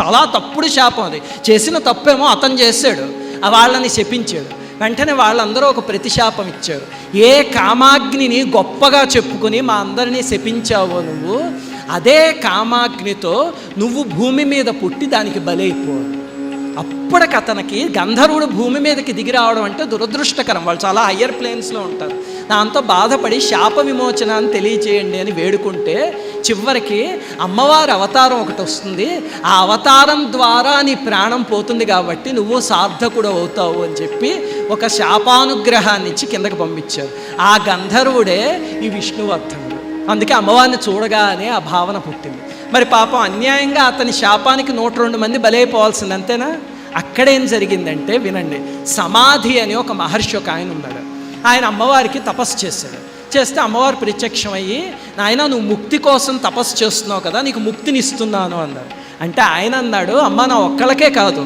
చాలా తప్పుడు శాపం అది. చేసిన తప్పేమో అతను చేశాడు వాళ్ళని శపించాడు. వెంటనే వాళ్ళందరూ ఒక ప్రతిశాపం ఇచ్చారు. ఏ కామాగ్నిని గొప్పగా చెప్పుకుని మా అందరినీ శపించావో నువ్వు అదే కామాగ్నితో నువ్వు భూమి మీద పుట్టి దానికి బలైపో. అప్పటికి అతనికి గంధర్వుడు భూమి మీదకి దిగి రావడం అంటే దురదృష్టకరం. వాళ్ళు చాలా హయ్యర్ ప్లేన్స్లో ఉంటారు. దాంతో బాధపడి శాప విమోచన అని తెలియచేయండి అని వేడుకుంటే చివరికి అమ్మవారి అవతారం ఒకటి వస్తుంది. ఆ అవతారం ద్వారా నీ ప్రాణం పోతుంది కాబట్టి నువ్వు సార్థకుడు అవుతావు అని చెప్పి ఒక శాపానుగ్రహాన్ని ఇచ్చి కిందకి పంపించారు. ఆ గంధర్వుడే ఈ విష్ణువర్ధనుడు. అందుకే అమ్మవారిని చూడగానే ఆ భావన పుట్టింది. మరి పాపం అన్యాయంగా అతని శాపానికి నూట రెండు మంది బలైపోవాల్సింది అంతేనా? అక్కడేం జరిగిందంటే వినండి. సమాధి అని ఒక మహర్షి ఒక ఆయన ఉన్నాడు. ఆయన అమ్మవారికి తపస్సు చేశాడు. చేస్తే అమ్మవారు ప్రత్యక్షమయ్యి నాయన నువ్వు ముక్తి కోసం తపస్సు చేస్తున్నావు కదా నీకు ముక్తిని ఇస్తున్నాను అన్నాడు అంటే ఆయన అన్నాడు అమ్మ నా ఒక్కళ్ళకే కాదు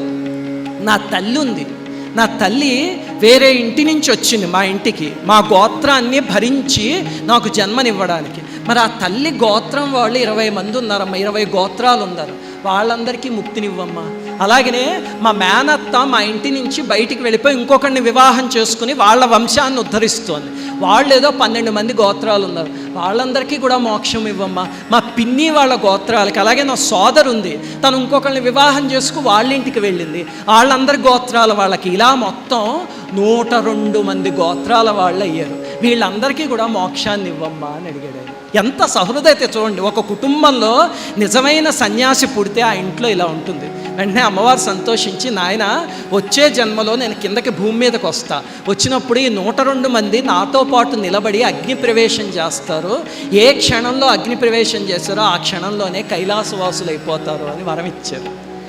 నా తల్లి ఉంది. నా తల్లి వేరే ఇంటి నుంచి వచ్చింది మా ఇంటికి. మా గోత్రాన్ని భరించి నాకు జన్మనివ్వడానికి. మరి ఆ తల్లి గోత్రం వాళ్ళు ఇరవై మంది ఉన్నారమ్మా ఇరవై గోత్రాలు ఉన్నారు. వాళ్ళందరికీ ముక్తినివ్వమ్మా. అలాగనే మా మేనత్త మా ఇంటి నుంచి బయటికి వెళ్ళిపోయి ఇంకొకరిని వివాహం చేసుకుని వాళ్ళ వంశాన్ని ఉద్ధరిస్తోంది. వాళ్ళు ఏదో పన్నెండు మంది గోత్రాలు ఉన్నారు. వాళ్ళందరికీ కూడా మోక్షం ఇవ్వమ్మా. మా పిన్ని వాళ్ళ గోత్రాలకి అలాగే నా సోదరు ఉంది. తను ఇంకొకరిని వివాహం చేసుకు వాళ్ళ ఇంటికి వెళ్ళింది. వాళ్ళందరి గోత్రాల వాళ్ళకి ఇలా మొత్తం నూట రెండు మంది గోత్రాల వాళ్ళు అయ్యారు. వీళ్ళందరికీ కూడా మోక్షాన్ని ఇవ్వమ్మా అని అడిగాడు ఎంత సహృదయత చూడండి. ఒక కుటుంబంలో నిజమైన సన్యాసి పుడితే ఆ ఇంట్లో ఇలా ఉంటుంది. వెంటనే అమ్మవారు సంతోషించి నాయన వచ్చే జన్మలో నేను కిందకి భూమి మీదకి వస్తా. వచ్చినప్పుడు ఈ నూట రెండు మంది నాతో పాటు నిలబడి అగ్ని ప్రవేశం చేస్తారు. ఏ క్షణంలో అగ్ని ప్రవేశం చేస్తారో ఆ క్షణంలోనే కైలాసవాసులు అయిపోతారు అని వరం ఇచ్చారు.